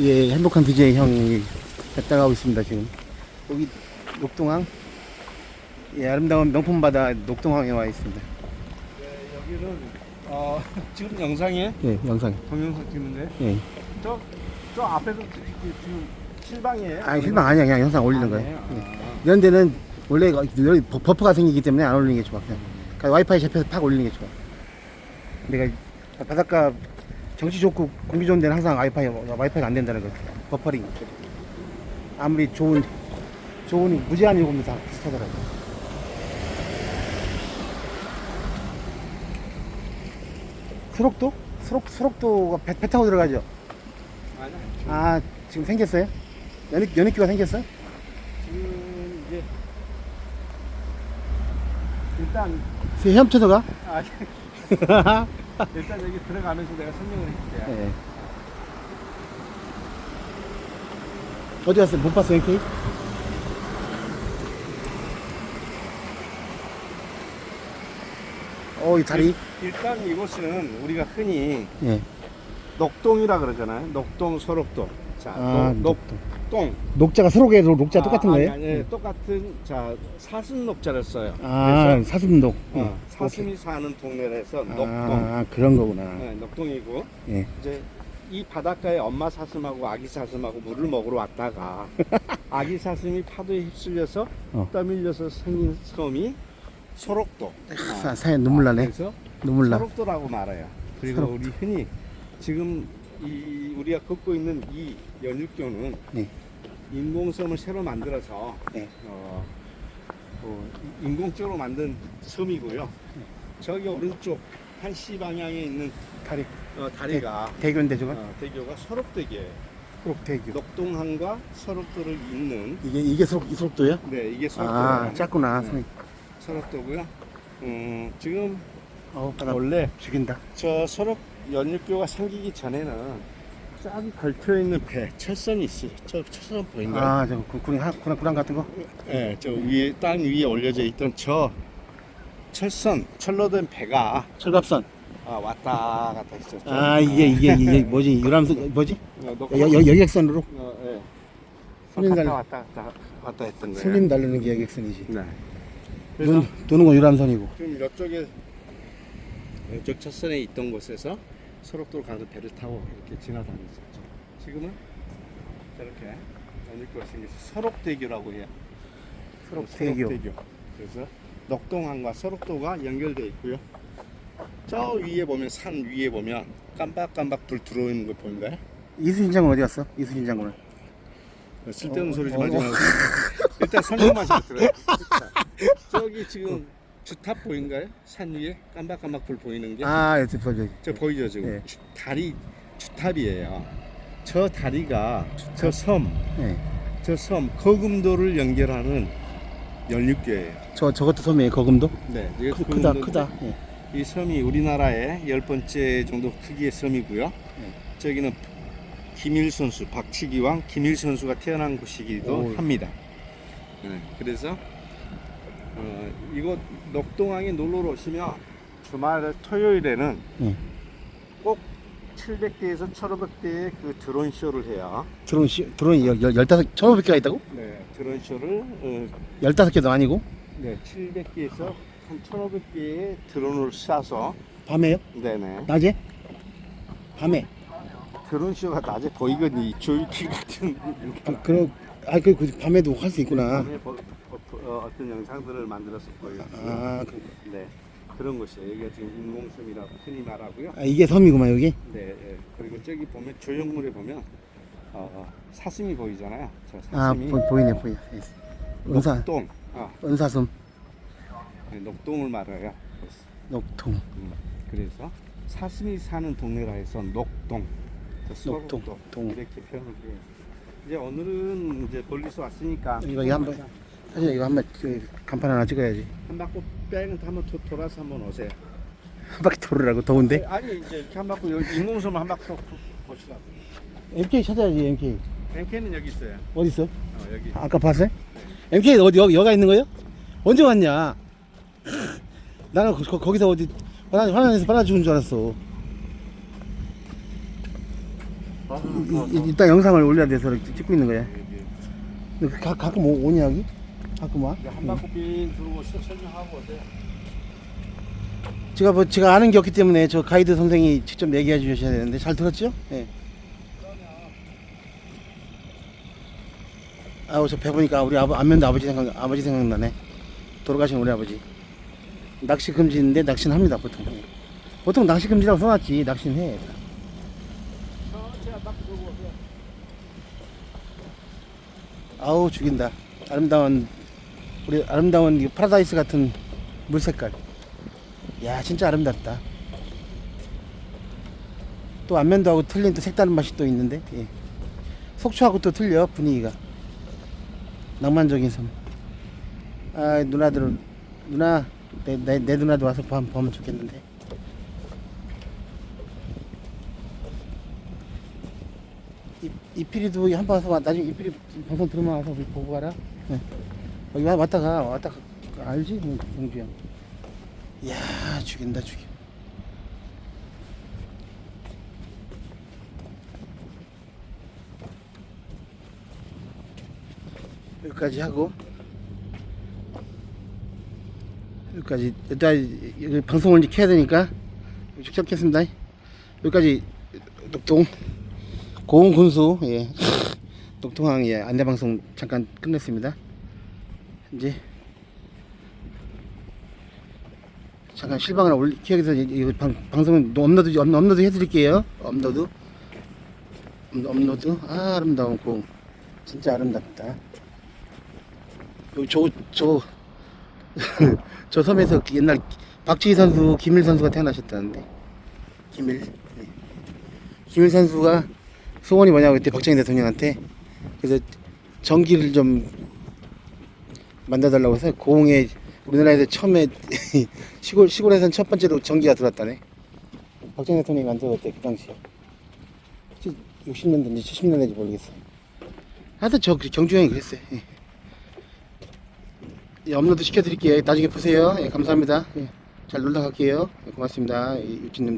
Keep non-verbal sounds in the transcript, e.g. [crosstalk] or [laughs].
예, 행복한 DJ 형이 갔다 가고 있습니다, 지금. 여기 녹동항. 예, 아름다운 명품 바다 녹동항에 와 있습니다. 네, 여기는 어, 지금 영상에 예, 영상. 동영상 찍는데 예. 저, 저 앞에서 지- 지금 실방이에요? 아, 실망 아니야. 그냥 영상 올리는 거예요. 아니에요? 예. 아. 이런 데는 원래 여기 버- 버퍼가 생기기 때문에 안 올리는 게 좋아. 그냥, 그냥 와이파이 잡혀서 팍 올리는 게 좋아. 내가 바닷가 정치 좋고 공기 좋은 데는 항상 와이파이, 와이파이가 안 된다는 거. 버퍼링. 아무리 좋은, 좋은 무제한 요금도 다 비슷하더라고. 수록도? 수록, 수록도가 배, 배 타고 들어가죠? 아, 지금 생겼어요? 연익, 연익교가 생겼어요? 지금 이제 일단 헤엄쳐서 가? 아, [laughs] [laughs] 일단 여기 들어가면서 내가 설명을 해줄게. 네. 어디 갔어요? 못 봤어요, NK? 어, 이 다리. 일단 이곳은 우리가 흔히 예. 녹동이라 그러잖아요. 녹동, 소록동. 자, 아, 녹, 녹동. 녹자가 서로게 녹자 똑같은 아, 거예요? 아니, 아니, 똑같은 자 사슴 녹자를 써요. 아, 그래서 사슴녹. 어, 응. 사슴이 사는 동네에서 오케이. 녹동. 아, 그런 거구나. 네, 녹동이고 예. 이제 이 바닷가에 엄마 사슴하고 아기 사슴하고 물을 먹으러 왔다가 [laughs] 아기 사슴이 파도에 휩쓸려서 어. 떠밀려서 생긴 섬이 소록도. 사, 사에 눈물 나네. 그래서 눈물 나. 소록도라고 말해요. 그리고 소록도. 우리 흔히 지금 이 우리가 걷고 있는 이 연육교는 네. 인공섬을 새로 만들어서 네. 어, 어, 인공적으로 만든 섬이고요. 저기 오른쪽 한시 방향에 있는 다리. 어, 다리가 대 교인데, 저거? 어, 대교가 서록대교예요. 수록 대교. 녹동항과 서록도를 잇는 이게, 이게 수록, 이 수록도예요? 네 이게 서록도예요. 아, 작구나. 네. 서록도고요. 음, 지금 어, 원래 죽인다. 저 서록 연육교가 생기기 전에는 쫙 걸쳐 있는 배 철선이 있어요. 저 철선 보인가요? 아, 저 구- 구랑, 하- 구랑, 구랑 같은 거? 네, 저 위에 땅 위에 올려져 있던 저 철선 철로 된 배가 철갑선. 아, 왔다 갔다 했었죠. 아, 이게, 이게, 이게 뭐지? 유람선, 뭐지? 어, 녹- 여, 여, 여객선으로? 어, 예. 손님 달- 왔다 왔다 왔다 왔다 했던 거예요. 슬림 달리는 게 여객선이지. 네. 그래서 눈, 도는 건 유람선이고. 지금 이쪽에 이쪽 철선에 있던 곳에서 서록도로 가서 배를 타고 이렇게 지나다녔었죠. 지금은 저렇게 연육교가 생겨서 서록대교라고 해요. 서록대교. 서록대교. 그래서 녹동항과 서록도가 연결되어 있고요. 저 위에 보면 산 위에 보면 깜박깜박 불 들어오는 거 보인가요? 이수진 장군 어디 갔어? 이수진 장군은? 쓸데없는 어, 소리 좀 어, 하지 어. 말고 일단 설명만 좀 들어요. [laughs] 저기 지금 주탑 보인가요? 산 위에 깜박깜박 불 보이는 게? 아, 여기 보여. 저 보이죠 지금? 네. 주- 다리 주탑이에요. 저 다리가 저 섬, 네. 저섬 거금도를 연결하는 연육교예요. 저, 저것도 섬이에요, 거금도? 네, 이게 크, 크다, 거금도인데 크다. 예. 이 섬이 우리나라의 열 번째 정도 크기의 섬이고요. 네. 저기는 김일 선수, 박치기왕 김일 선수가 태어난 곳이기도 오. 합니다. 네, 그래서 어, 이곳 녹동항에 놀러 오시면 주말 토요일에는 예. 꼭 700대에서 1,500대의 그 드론 쇼를 해요. 드론, 시, 드론이 열, 열, 열다섯, 천오백 개가 있다고? 네, 드론 쇼를 어, 열다섯 개도 아니고? 네, 700개에서 한 1,500개의 드론을 쏴서 밤에요? 네네. 낮에? 밤에? 드론 쇼가 낮에 보이거든요. 이 조이키 같은 아, 그럼, 아, 그, 그 밤에도 할 수 있구나. 밤에 보- 보- 어, 어떤 영상들을 만들어서 보여요. 아, 그, 네, 그런 곳이에요. 여기가 지금 인공섬이라고 흔히 말하고요. 아, 이게 섬이구만, 여기? 네, 예. 그리고 저기 보면 조형물에 보면 어, 어, 사슴이 보이잖아요. 저 아, 사슴이 보, 보이네, 보이네. 예. 은사, 녹동, 아, 은사섬, 네, 녹동을 말해요. 녹통. 음, 그래서 사슴이 사는 동네라 해서 녹동, 저 녹동, 동. 이렇게 표현을 해요. 이제 오늘은 이제 멀리서 왔으니까 이거 한번, 사실 이거 한번, 그, 간판 하나 찍어야지. 한 바퀴 백은 한번 도- 돌아서 한번 오세요. 한 바퀴 돌으라고, 더운데? 아니 이제 이렇게 한 바퀴 여기 인공섬 한 바퀴 보시라고. MK 찾아야지, MK. 뱅케는 여기 있어요. 어디 있어? 어, 여기. 아까 봤어요? MK 어디 여기 여가 있는 거예요? 언제 왔냐? [laughs] 나는 거, 거, 기서 어디 화난 화난에서 빨아 죽은 줄 알았어. 어? 이- 이- 일단 영상을 올려야 돼서 찍고 있는 거야. 너 가, 가끔 오, 오냐 여기? 가끔 와? 한 바퀴 빙 돌고 설- 설명하고 오세요. 제가 뭐 제가 아는 게 없기 때문에 저 가이드 선생이 직접 얘기해 주셔야 되는데 잘 들었죠? 예. 아우 저 배 보니까 우리 아버 안면도 아버지 생각 아버지 생각나네. 돌아가신 우리 아버지. 낚시 금지인데 낚시는 합니다 보통. 예. 보통 낚시 금지라고 써놨지 낚시는 해. 아우 죽인다. 아름다운 우리 아름다운 이 파라다이스 같은 물 색깔. 야 진짜 아름답다. 또 안면도하고 틀린 또 색다른 맛이 또 있는데 예. 속초하고 또 틀려 분위기가 낭만적인 섬. 아 누나들은 누나 내, 내, 내 누나도 와서 봐, 보면 좋겠는데. 이, 이필이도 한번 와서 나중에 이필이 방송 들으면 와서 보고 가라. 예. 여기 와- 왔다가 왔다가 알지? 뭐, 공주 형. 이야 죽인다 죽여. 여기까지 하고 여기까지 일단 여기 방송을 이제 켜야 되니까 직접 켰습니다. 여기까지 녹동 고흥 군수 예 [laughs] 녹동항 예 안내 방송 잠깐 끝냈습니다. 이제 잠깐 실방을 올리 키워서 이 방, 방송은 업로드 업- 업로드 해드릴게요. 업로드 업- 업로드 아 아름다운 고 진짜 아름답다. 여기 저저 [laughs] 저 섬에서 옛날 박지희 선수, 김일 선수가 태어나셨다는데 김일 네. 김일 선수가 소원이 뭐냐고 그때 박정희 대통령한테 그래서 전기를 좀 만들어달라고 해서 고흥에 우리나라에서 처음에 [laughs] 시골 시골에선 첫 번째로 전기가 들어왔다네. 박정희 대통령이 만들었대 그 당시에. 60년대인지 70년대인지 모르겠어. 하여튼 저 경주형이 그랬어요. 예. 예, 업로드 시켜드릴게요. 나중에 보세요. 예, 감사합니다. 예, 잘 놀다 갈게요. 예, 고맙습니다. 예, 유진님